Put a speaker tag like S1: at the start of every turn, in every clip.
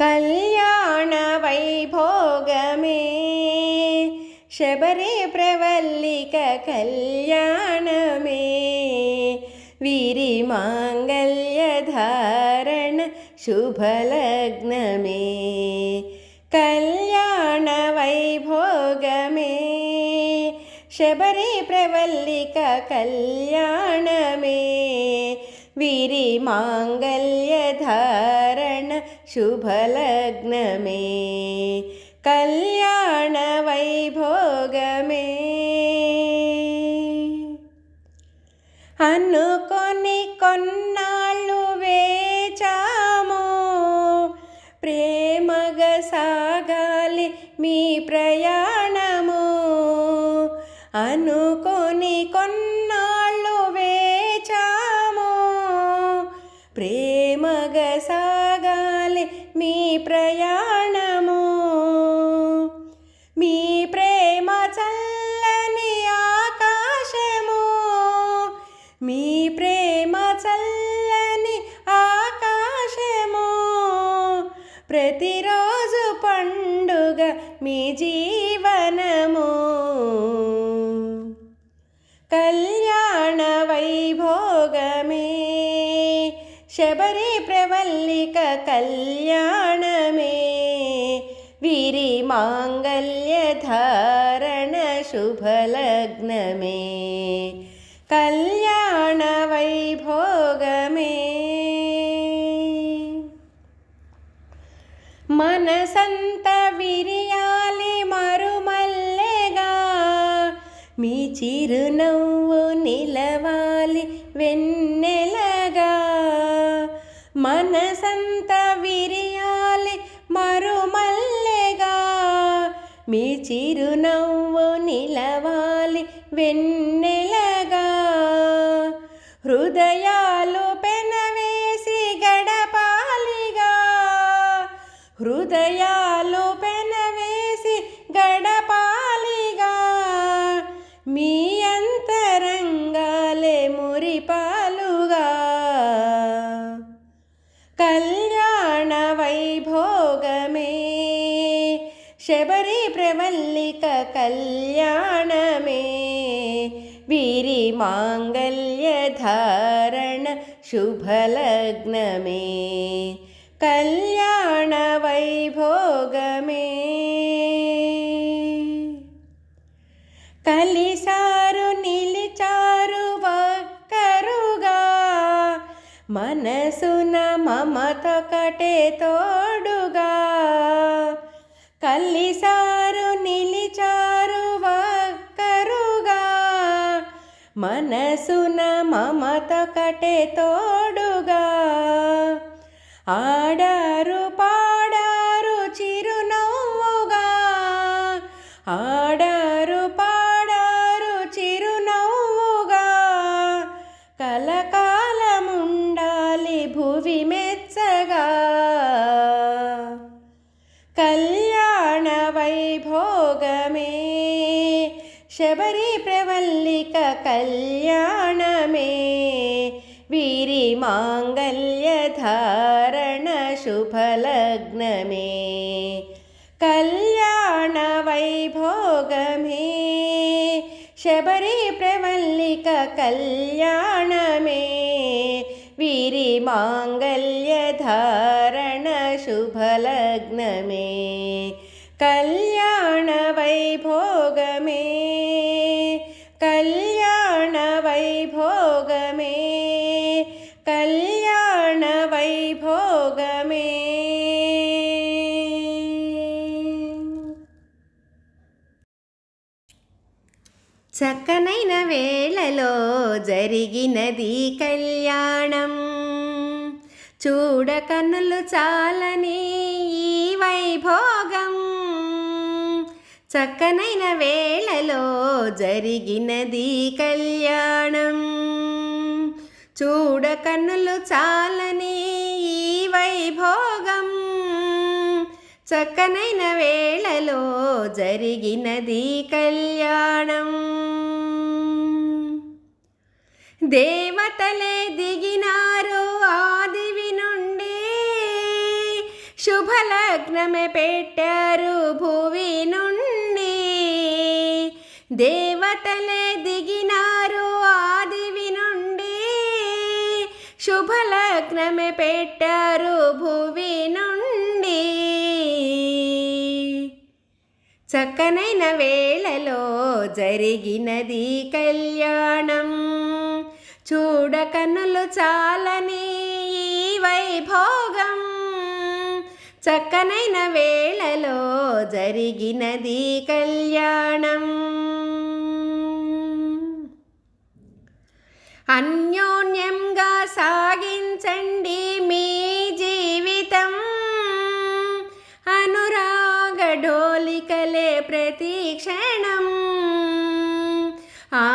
S1: कल्याणवैभोगमे। शबरे प्रवल्लिक कल्याणमे। वीरिमाङ्गल्यधारणशुभलग्नमे कल्याणवैभोगमे। शबरे प्रवल्लिक कल्याणमे। वीरिमाङ्गल्यधा శుభలగ్నమే కళ్యాణ వైభోగమే అనుకొని కొన్నాళ్ళు వేచాము ప్రేమగ సాగాలి మీ ప్రయాణము అనుకొని చల్లని ఆకాశము. మీ ప్రేమ చల్లని ఆకాశము. ప్రతిరోజు పండుగ మీ జీవనము. కళ్యాణ వైభోగమే. శబరి ప్రవల్లిక కళ్యాణమే. వీరి మాంగళ్య ధారణ శుభలగ్నమే కళ్యాణ వైభోగమే మనసంత విరియాలి మరుమల్లెగా మీ చిరునవ్వు నిలవాలి వెన్నెలగా మనసంత విరియాలి మరుమల్లెగా మీ చిరునవ్వు నిలవాలి వెన్నెలగా. హృదయాలు పెనవేసి గడపాలిగా. హృదయాలు పెనవేసి గడపాలిగా. మీ అంతరంగాలే మురిపాలుగా. కళ్యాణ వైభోగమే. శబరి ప్రవల్లి కళ్యాణమే వీరి మాంగళ్య ధారణ శుభలగ్నమే కళ్యాణ వైభోగమే కలిసారు నిలిచారు ఒక్కరుగా మనసున మమతొకటే తోడుగా కలిసారు మనసున మమత కటే తోడుగా. ఆడారు పాడారు చిరునవ్వుగా. ఆడారు పాడారు చిరునవ్వుగా. కలకాలముండాలి భువి మెచ్చగా. కళ్యాణ వైభోగమే శబరి ప్రవల్లిక కళ్యాణమే వీరి మాంగళ్య ధారణ శుభలగ్నమే కళ్యాణ వైభోగమే శబరి ప్రవల్లిక కళ్యాణమే వీరి మాంగళ్య ధారణ చక్కనైన వేళలో జరిగినది కళ్యాణం. చూడ కన్నులు చాలని ఈ వైభోగం. చక్కనైన వేళలో జరిగినది కళ్యాణం. చూడ కన్నులు చాలని ఈ వైభోగం. చక్కనైన వేళలో జరిగినది కళ్యాణం. దేవతలే దిగినారు ఆదివి నుండి. శుభలగ్నమే పెట్టారు భువి నుండి. దేవతలే దిగినారు ఆదివి నుండి. శుభలగ్నమే పెట్టారు భువి నుండి. చక్కనైన వేళలో జరిగినది కళ్యాణం. చూడ కన్నులు చాలని ఈ వైభోగం. చక్కనైన వేళలో జరిగినది కళ్యాణం. అన్యోన్యంగా సాగించండి క్షణం. ఆ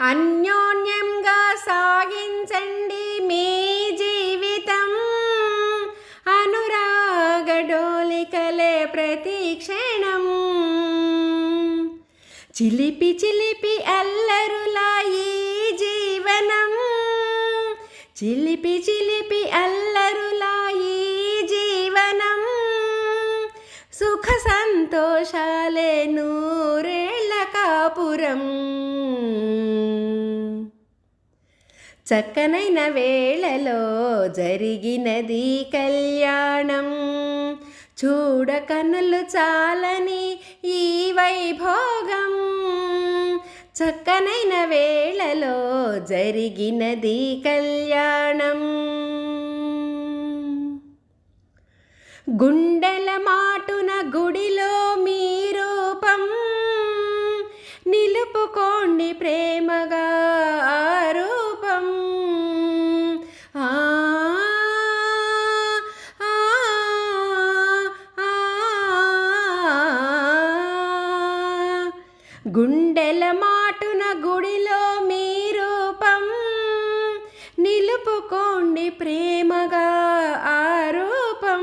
S1: అన్యోన్యంగా సాగించండి మీ జీవితం. అనురాగ డోలికలే ప్రతి క్షణం. చిలిపి చిలిపి అల్లరులా ఈ జీవనం. చిలిపి చిలిపి అల్లరులాయి జీవనం. సుఖ సంతోషాలే నూరేళ్ళ కాపురం. చక్కనైన వేళలో జరిగినది కళ్యాణం. చూడ కన్నులు చాలని ఈ వైభోగం. చక్కనైన వేళలో జరిగినది కళ్యాణం. గుండెల మాటున గుడిలో మీ రూపం. నిలుపుకోండి ప్రేమగా నిలుపుకోండి ప్రేమగా ఆ రూపం.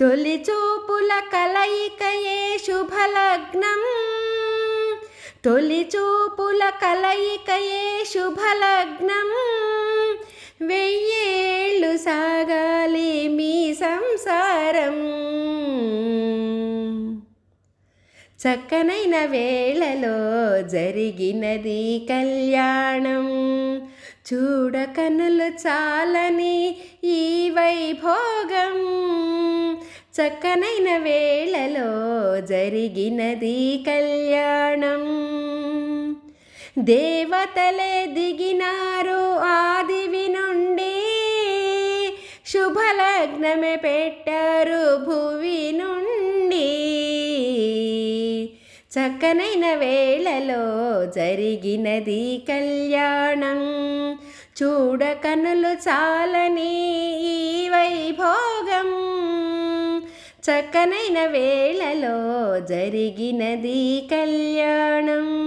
S1: తొలి చూపుల కలయికయే శుభలగ్నం. తొలి చూపుల కలయికయే శుభలగ్నం. వెయ్యేళ్ళు సాగాలి మీ సంసారం. చక్కనైన వేళలో జరిగినది కళ్యాణం. చూడకనులు చాలని ఈ వైభోగం. చక్కనైన వేళలో జరిగినది కళ్యాణం. దేవతలే దిగినారు ఆదివి నుండి. శుభలగ్నమే పెట్టారు భువి నుండి. చక్కనైన వేళలో జరిగినది కళ్యాణం. చూడ కన్నులు చాలని ఈ వైభోగం. చక్కనైన వేళలో జరిగినది కళ్యాణం.